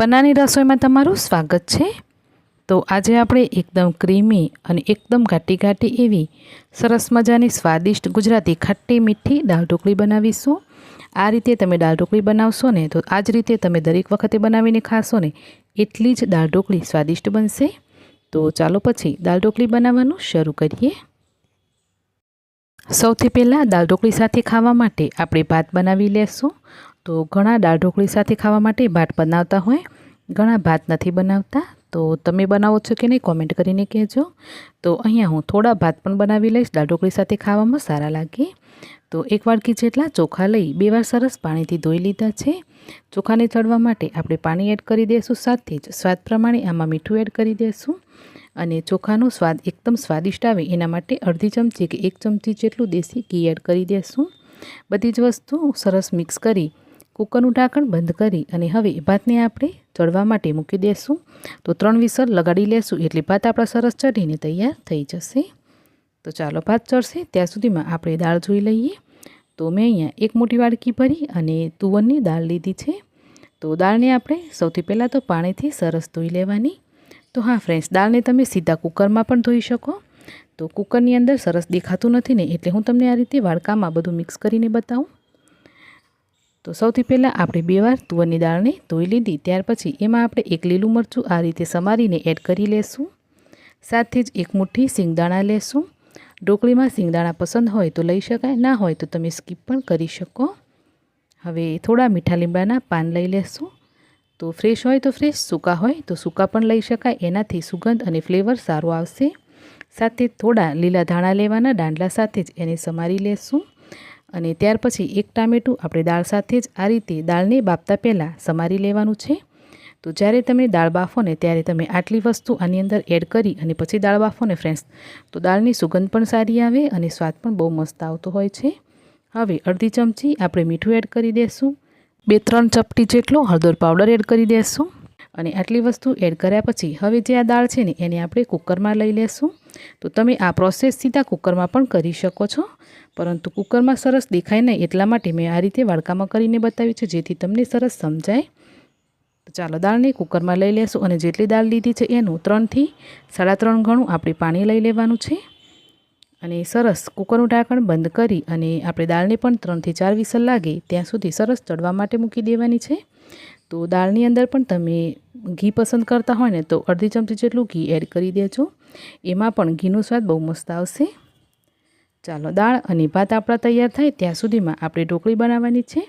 પન્નાની રસોઈમાં તમારું સ્વાગત છે. તો આજે આપણે એકદમ ક્રીમી અને એકદમ ઘાટી ઘાટી એવી સરસ મજાની સ્વાદિષ્ટ ગુજરાતી ખટ્ટી મીઠી દાળ ઢોકળી બનાવીશું. આ રીતે તમે દાળ ઢોકળી બનાવશો ને તો આ જ રીતે તમે દરેક વખતે બનાવીને ખાશો ને એટલી જ દાળ ઢોકળી સ્વાદિષ્ટ બનશે. તો ચાલો પછી દાળ ઢોકળી બનાવવાનું શરૂ કરીએ. સૌથી પહેલાં દાળ ઢોકળી સાથે ખાવા માટે આપણે ભાત બનાવી લેશું. તો ઘણા દાળ ઢોકળી સાથે ખાવા માટે ભાત બનાવતા હોય. ઘણા ભાત નથી બનાવતા. તો તમે બનાવો છો કે નહીં કોમેન્ટ કરીને કહેજો. તો અહીંયા હું થોડા ભાત પણ બનાવી લઈશ. દાળ ઢોકળી સાથે ખાવામાં સારા લાગે. તો એક વાડકી જેટલા ચોખા લઈ બે વાર સરસ પાણીથી ધોઈ લીધા છે. ચોખાને ચડવા માટે આપણે પાણી એડ કરી દઈશું સાથે જ. સ્વાદ પ્રમાણે આમાં મીઠું એડ કરી દઈશું અને ચોખાનો સ્વાદ એકદમ સ્વાદિષ્ટ આવે એના માટે અડધી ચમચી કે એક ચમચી જેટલું દેશી ઘી એડ કરી દઈશું બધી જ વસ્તુ સરસ મિક્સ કરી કુકરનું ઢાંકણ બંધ કરી અને હવે ભાતને આપણે ચડવા માટે મૂકી દઈશું તો ત્રણ વિસલ લગાડી લેશું. એટલે ભાત આપણા સરસ ચઢીને તૈયાર થઈ જશે. તો ચાલો ભાત ચડશે. ત્યાં સુધીમાં આપણે દાળ જોઈ લઈએ. તો મેં અહીંયા એક મોટી વાડકી ભરી અને તુવરની દાળ લીધી છે. તો દાળને આપણે સૌથી પહેલાં તો પાણીથી સરસ ધોઈ લેવાની. તો હા ફ્રેન્ડ્સ દાળને તમે સીધા કુકરમાં પણ ધોઈ શકો. તો કુકરની અંદર સરસ દેખાતું નથી ને, એટલે હું તમને આ રીતે વાડકામાં બધું મિક્સ કરીને બતાવું. તો સૌથી પહેલાં આપણે બે વાર તુવરની દાળને ધોઈ લીધી. ત્યાર પછી એમાં આપણે એક લીલું મરચું આ રીતે સમારીને એડ કરી લેશું. સાથે જ એક મુઠ્ઠી સિંગદાણા લેશું. ઢોકળીમાં સિંગદાણા પસંદ હોય તો લઈ શકાય, ના હોય તો તમે સ્કીપ પણ કરી શકો. હવે થોડા મીઠા લીમડાના પાન લઈ લેશું. તો ફ્રેશ હોય તો ફ્રેશ, સૂકા હોય તો સૂકા પણ લઈ શકાય. એનાથી સુગંધ અને ફ્લેવર સારો આવશે. સાથે થોડા લીલા ધાણા લેવાના દાંડલા સાથે જ એને સમારી લેશું. અને ત્યાર પછી એક ટામેટું આપણે દાળ સાથે જ આ રીતે દાળને બાફતા પહેલાં સમારી લેવાનું છે. તો જ્યારે તમે દાળ બાફો ને ત્યારે તમે આટલી વસ્તુ આની અંદર એડ કરી અને પછી દાળ બાફો ને ફ્રેન્ડ્સ તો દાળની સુગંધ પણ સારી આવે અને સ્વાદ પણ બહુ મસ્ત આવતો હોય છે. હવે અડધી ચમચી આપણે મીઠું એડ કરી દઈશું બે ત્રણ ચપટી જેટલો હળદર પાવડર એડ કરી દઈશું અને આટલી વસ્તુ એડ કર્યા પછી હવે જે આ દાળ છે ને, એને આપણે કુકરમાં લઈ લેશું. તો તમે આ પ્રોસેસ સીધા કુકરમાં પણ કરી શકો છો. પરંતુ કુકરમાં સરસ દેખાય નહીં એટલા માટે મેં આ રીતે વાડકામાં કરીને બતાવ્યું છે, જેથી તમને સરસ સમજાય. તો ચાલો દાળને કુકરમાં લઈ લેશું અને જેટલી દાળ લીધી છે એનું ત્રણથી સાડા ત્રણ ગણું આપણે પાણી લઈ લેવાનું છે. અને સરસ કુકરનું ઢાંકણ બંધ કરી અને આપણે દાળને પણ ત્રણથી ચાર વિસલ લાગે ત્યાં સુધી સરસ ચડવા માટે મૂકી દેવાની છે. તો દાળની અંદર પણ તમે ઘી પસંદ કરતા હોય ને તો અડધી ચમચી જેટલું ઘી એડ કરી દેજો. એમાં પણ ઘીનો સ્વાદ બહુ મસ્ત આવશે. ચાલો, દાળ અને ભાત આપણા તૈયાર થાય ત્યાં સુધીમાં આપણે ઢોકળી બનાવવાની છે.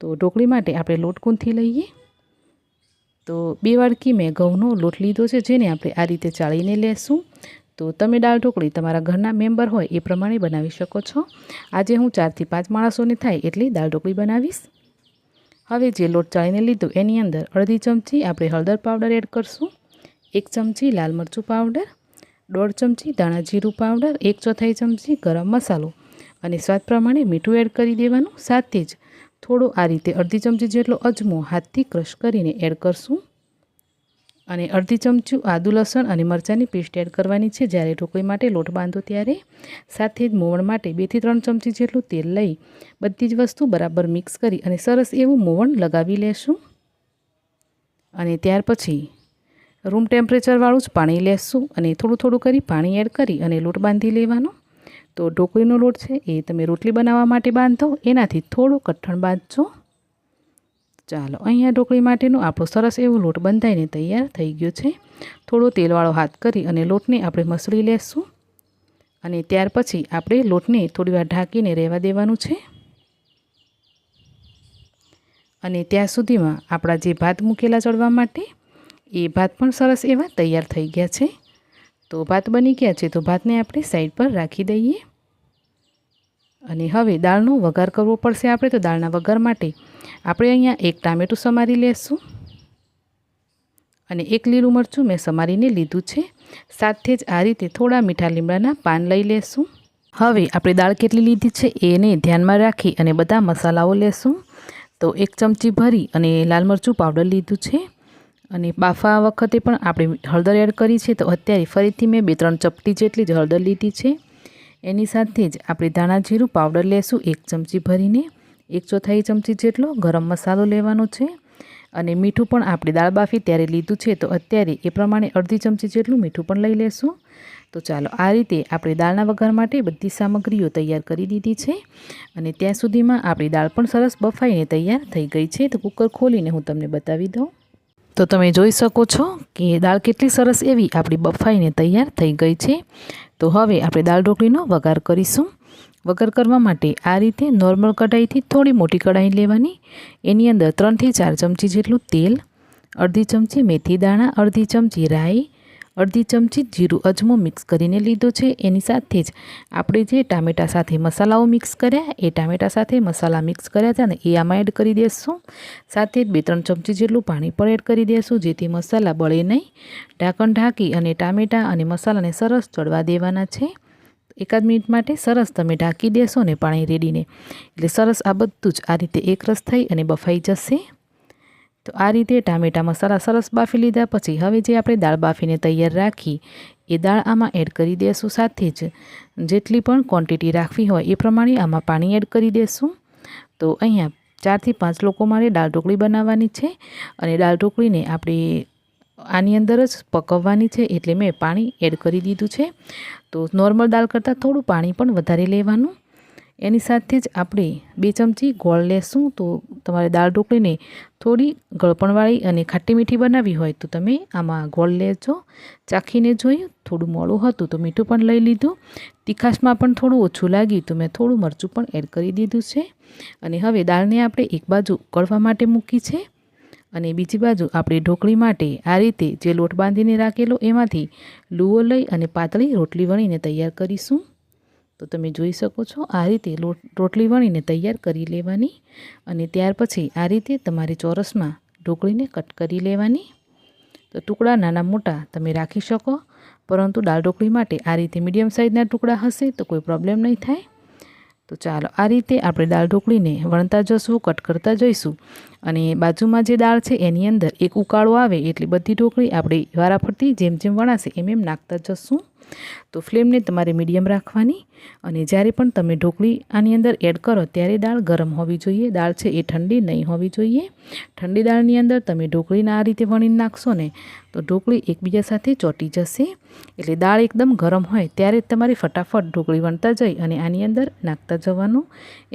તો ઢોકળી માટે આપણે લોટ ગૂંથી લઈએ. તો બે વાડકી મેં ઘઉંનો લોટ લીધો છે, જેને આપણે આ રીતે ચાળીને લેશું. તો તમે દાળ ઢોકળી તમારા ઘરના મેમ્બર હોય એ પ્રમાણે બનાવી શકો છો. આજે હું ચારથી પાંચ માણસોને થાય એટલી દાળ ઢોકળી બનાવીશ. હવે જે લોટ ચાળીને લીધો એની અંદર અડધી ચમચી આપણે હળદર પાવડર એડ કરશું, એક ચમચી લાલ મરચું પાવડર દોઢ ચમચી ધાણા જીરું પાવડર એક ચોથાઈ ચમચી ગરમ મસાલો. અને સ્વાદ પ્રમાણે મીઠું એડ કરી દેવાનું સાથે જ થોડો આ રીતે અડધી ચમચી જેટલો અજમો હાથથી ક્રશ કરીને એડ કરશું. અને અડધી ચમચું આદુ લસણ અને મરચાંની પેસ્ટ એડ કરવાની છે. જ્યારે ઢોકળી માટે લોટ બાંધો ત્યારે સાથે જ મોવણ માટે બેથી ત્રણ ચમચી જેટલું તેલ લઈ બધી જ વસ્તુ બરાબર મિક્સ કરી અને સરસ એવું મોવણ લગાવી લેશું. અને ત્યાર પછી રૂમ ટેમ્પરેચરવાળું જ પાણી લેશું અને થોડું થોડું કરી પાણી એડ કરી અને લોટ બાંધી લેવાનો. તો ઢોકળીનો લોટ છે એ તમે રોટલી બનાવવા માટે બાંધો, એનાથી થોડું કઠણ બાંધજો. ચાલો, અહીંયા ઢોકળી માટેનું આપણો સરસ એવો લોટ બંધાઈને તૈયાર થઈ ગયો છે. થોડો તેલવાળો હાથ કરી અને લોટને આપણે મસળી લેશું. અને ત્યાર પછી આપણે લોટને થોડીવાર ઢાંકીને રહેવા દેવાનું છે. અને ત્યાં સુધીમાં આપણા જે ભાત મૂકેલા ચડવા માટે, એ ભાત પણ સરસ એવા તૈયાર થઈ ગયા છે. તો ભાત બની ગયા છે, તો ભાતને આપણે સાઈડ પર રાખી દઈએ. અને હવે દાળનો વઘાર કરવો પડશે આપણે, તો દાળના વઘાર માટે આપણે અહીંયા એક ટામેટું સમારી લેશું. અને એક લીલું મરચું મેં સમારીને લીધું છે. સાથે જ આ રીતે થોડા મીઠા લીમડાના પાન લઈ લેશું. હવે આપણે દાળ કેટલી લીધી છે એને ધ્યાનમાં રાખી અને બધા મસાલાઓ લેશું. તો એક ચમચી ભરી અને લાલ મરચું પાવડર લીધું છે. અને બાફા વખતે પણ આપણે હળદર એડ કરી છે, તો અત્યારે ફરીથી મેં બે ત્રણ ચપટી જેટલી જ હળદર લીધી છે. એની સાથે જ આપણે ધાણા જીરું પાવડર લેશું, એક ચમચી ભરીને, એક ચોથાઈ ચમચી જેટલો ગરમ મસાલો લેવાનો છે. અને મીઠું પણ આપણે દાળ બાફી ત્યારે લીધું છે, તો અત્યારે એ પ્રમાણે અડધી ચમચી જેટલું મીઠું પણ લઈ લેશું. તો ચાલો, આ રીતે આપણે દાળના વઘાર માટે બધી સામગ્રીઓ તૈયાર કરી દીધી છે. અને ત્યાં સુધીમાં આપણી દાળ પણ સરસ બફાઈને તૈયાર થઈ ગઈ છે. તો કુકર ખોલીને હું તમને બતાવી દઉં. તો તમે જોઈ શકો છો કે દાળ કેટલી સરસ એવી આપણી બફાઈને તૈયાર થઈ ગઈ છે. તો હવે આપણે દાળ ઢોકળીનો વઘાર કરીશું. વઘાર કરવા માટે આ રીતે નોર્મલ કઢાઈથી થોડી મોટી કઢાઈ લેવાની. એની અંદર ત્રણથી ચાર ચમચી જેટલું તેલ, અડધી ચમચી મેથી દાણા, અડધી ચમચી રાઈ અડધી ચમચી જીરું અજમો મિક્સ કરીને લીધો છે. એની સાથે જ આપણે જે ટામેટા સાથે મસાલાઓ મિક્સ કર્યા, એ ટામેટા સાથે મસાલા મિક્સ કર્યા હતા ને એ આમાં એડ કરી દઈશું સાથે જ બે ત્રણ ચમચી જેટલું પાણી પણ એડ કરી દઈશું જેથી મસાલા બળે નહીં. ઢાંકણ ઢાંકી અને ટામેટાં અને મસાલાને સરસ ચડવા દેવાના છે. એકાદ મિનિટ માટે સરસ તમે ઢાંકી દેશો ને પાણી રેડીને. એટલે સરસ આ બધું જ આ રીતે એકરસ થઈ અને બફાઈ જશે. તો આ રીતે ટામેટા મસાલા સરસ બાફી લીધા પછી હવે જે આપણે દાળ બાફીને તૈયાર રાખી, એ દાળ આમાં એડ કરી દઈશું સાથે જ. જેટલી પણ ક્વોન્ટિટી રાખવી હોય એ પ્રમાણે આમાં પાણી એડ કરી દઈશું તો અહીંયા ચારથી પાંચ લોકો માટે દાળ ઢોકળી બનાવવાની છે અને દાળ ઢોકળીને આપણે આની અંદર જ પકવવાની છે એટલે મેં પાણી એડ કરી દીધું છે. તો નોર્મલ દાળ કરતાં થોડું પાણી પણ વધારે લેવાનું. એની સાથે જ આપણે બે ચમચી ગોળ લેશું. તો તમારે દાળ ઢોકળીને થોડી ગળપણવાળી અને ખાટી મીઠી બનાવી હોય તો તમે આમાં ગોળ લેજો. ચાખીને જોયું, થોડું મોડું હતું તો મીઠું પણ લઈ લીધું. તીખાશમાં પણ થોડું ઓછું લાગ્યું તો મેં થોડું મરચું પણ એડ કરી દીધું છે. અને હવે દાળને આપણે એક બાજુ ઉકળવા માટે મૂકી છે અને બીજી બાજુ આપણે ઢોકળી માટે આ રીતે જે લોટ બાંધીને રાખેલો એમાંથી લૂવો લઈ અને પાતળી રોટલી વણીને તૈયાર કરીશું. તો તમે જોઈ શકો છો, આ રીતે રોટલી વણીને તૈયાર કરી લેવાની અને ત્યાર પછી આ રીતે તમારે ચોરસમાં ઢોકળીને કટ કરી લેવાની. તો ટુકડા નાના મોટા તમે રાખી શકો, પરંતુ દાળ ઢોકળી માટે આ રીતે મીડિયમ સાઇઝના ટુકડા હશે તો કોઈ પ્રોબ્લેમ નહીં થાય. તો ચાલો આ રીતે આપણે દાળ ઢોકળીને વણતા જશું, કટ કરતા જઈશું અને બાજુમાં જે દાળ છે એની અંદર એક ઉકાળો આવે એટલે બધી ઢોકળી આપણે વારાફરતી જેમ જેમ વણાશે એમ એમ નાખતા જશું. તો ફ્લેમને તમારે મીડિયમ રાખવાની અને જ્યારે પણ તમે ઢોકળી આની અંદર એડ કરો ત્યારે દાળ ગરમ હોવી જોઈએ. દાળ છે એ ઠંડી નહીં હોવી જોઈએ. ઠંડી દાળની અંદર તમે ઢોકળીને આ રીતે વણીને નાખશો ને તો ઢોકળી એકબીજા સાથે ચોંટી જશે. એટલે દાળ એકદમ ગરમ હોય ત્યારે તમારે ફટાફટ ઢોકળી વણતા જઈ અને આની અંદર નાખતા જવાનું.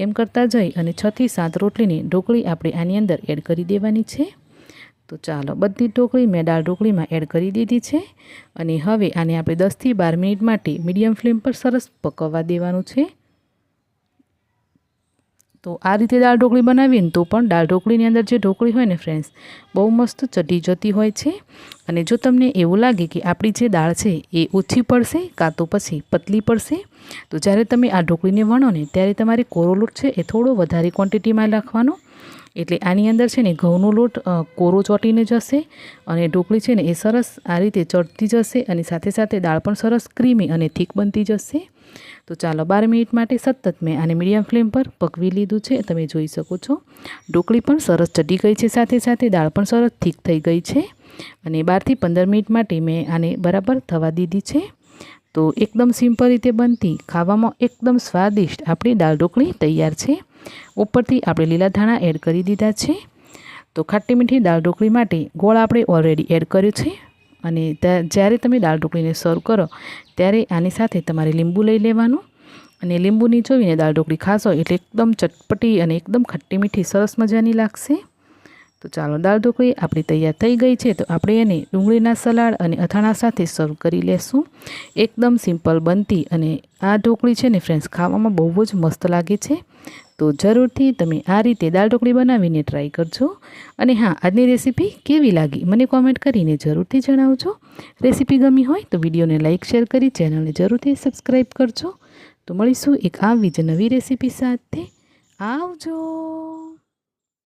એમ કરતા જઈ અને છથી સાત રોટલીની ઢોકળી આપણે આની અંદર એડ કરી દેવાની છે. તો ચાલો, બધી ઢોકળી મેં દાળ ઢોકળીમાં એડ કરી દીધી છે. અને હવે આને આપણે દસથી બાર મિનિટ માટે મીડિયમ ફ્લેમ પર સરસ પકવવા દેવાનું છે. તો આ રીતે દાળ ઢોકળી બનાવીએ ને તો પણ દાળ ઢોકળીની અંદર જે ઢોકળી હોય ને ફ્રેન્ડ્સ બહુ મસ્ત ચટી જતી હોય છે. અને જો તમને એવું લાગે કે આપણી જે દાળ છે એ ઓછી પડશે કાં તો પછી પતલી પડશે, તો જ્યારે તમે આ ઢોકળીને વણો ને ત્યારે તમારે કોરો લોટ છે એ થોડો વધારે ક્વોન્ટિટીમાં રાખવાનો એટલે આની અંદર છે ને ઘઉંનો લોટ કોરો ચોંટીને જશે અને ઢોકળી છે ને એ સરસ આ રીતે ચડતી જશે અને સાથે સાથે દાળ પણ સરસ ક્રીમી અને થીક બનતી જશે. તો ચાલો બાર મિનિટ માટે સતત મેં આને મીડિયમ ફ્લેમ પર પકવી લીધું છે. તમે જોઈ શકો છો. ઢોકળી પણ સરસ ચડી ગઈ છે. સાથે સાથે દાળ પણ સરસ થીક થઈ ગઈ છે. અને બારથી પંદર મિનિટ માટે મેં આને બરાબર થવા દીધી છે. તો એકદમ સિમ્પલ રીતે બનતી, ખાવામાં એકદમ સ્વાદિષ્ટ આપણી દાળ ઢોકળી તૈયાર છે. ઉપરથી આપણે લીલા ધાણા એડ કરી દીધા છે. તો ખાટી મીઠી દાળ ઢોકળી માટે ગોળ આપણે ઓલરેડી એડ કર્યો છે. અને જ્યારે તમે દાળ ઢોકળીને સર્વ કરો, ત્યારે આની સાથે તમારે લીંબુ લઈ લેવાનું. અને લીંબુની જોઈને દાળ ઢોકળી ખાશો એટલે એકદમ ચટપટી અને એકદમ ખટ્ટી મીઠી સરસ મજાની લાગશે. તો ચાલો દાળ ઢોકળી આપણી તૈયાર થઈ ગઈ છે. તો આપણે એને ડુંગળીના સલાડ અને અથાણા સાથે સર્વ કરી લેશું. એકદમ સિમ્પલ બનતી અને આ ઢોકળી છે ને ફ્રેન્ડ્સ ખાવામાં બહુ જ મસ્ત લાગે છે. તો જરૂરથી તમે આ રીતે દાળ ઢોકળી બનાવીને ટ્રાય કરજો. અને હા, આજની રેસીપી કેવી લાગી મને કોમેન્ટ કરીને જરૂરથી જણાવજો. રેસીપી ગમી હોય તો વિડીયોને લાઇક શેર કરી ચેનલને જરૂરથી સબસ્ક્રાઈબ કરજો. તો મળીશું એક આવી જ નવી રેસીપી સાથે. આવજો!